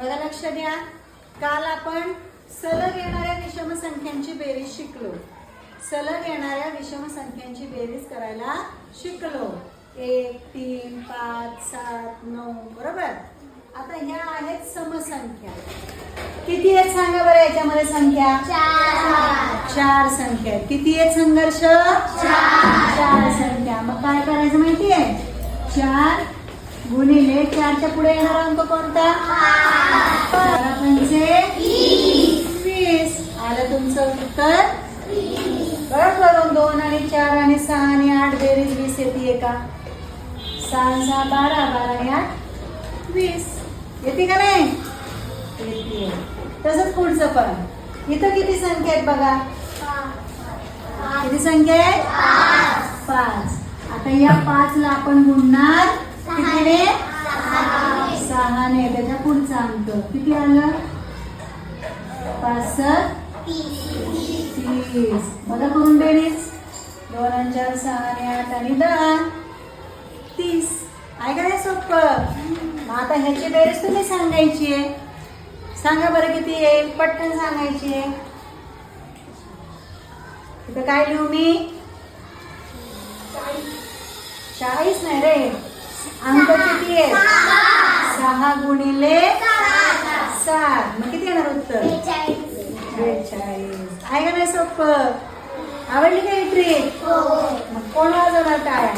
बघा लक्ष द्या. काल आपण सलग येणाऱ्या विषम संख्यांची बेरीज शिकलो. सलग येणाऱ्या विषम संख्यांची बेरीज करायला शिकलो. एक तीन पाच सात नऊ बरोबर? आता ह्या आहेत समसंख्या. किती आहेत सांगा बरं याच्यामध्ये संख्या? चार. संख्या. किती आहेत संघर्ष? चार. संख्या. मग काय करायचं माहितीये? चार गुणिले चारच्या पुढे येणारा अंक कोणता? बारा पंचे वीस आलं तुमचं उत्तर बरं करून दोन आणि चार आणि सहा आणि आठ बेरीज वीस येते का सहा सहा बारा बारा आणि आठ वीस येते का नाही येते तसंच पुढचं पण इथं किती संख्या आहेत बघा किती संख्या आहे पाच. आता या पाचला आपण गुणणार कितीने? सांगतो किती आलं पाच तीस मला करून बेरीज दोन आणि चार सहा आणि आठ आणि दहा तीस आहे का नाही सोपं मग आता ह्याची बेरीज तुम्ही सांगायची आहे. सांगा बरं किती येईल. पटकन सांगायची आहे. तिथं काय लिहू मी? चाळीस नाही रे. अंक किती आहे? सहा गुणिले सात मग किती येणार उत्तर बेचाळीस आहे का नाही सोपं आवडली का ही ट्रिक मग कोण वाजवणार टाळ्या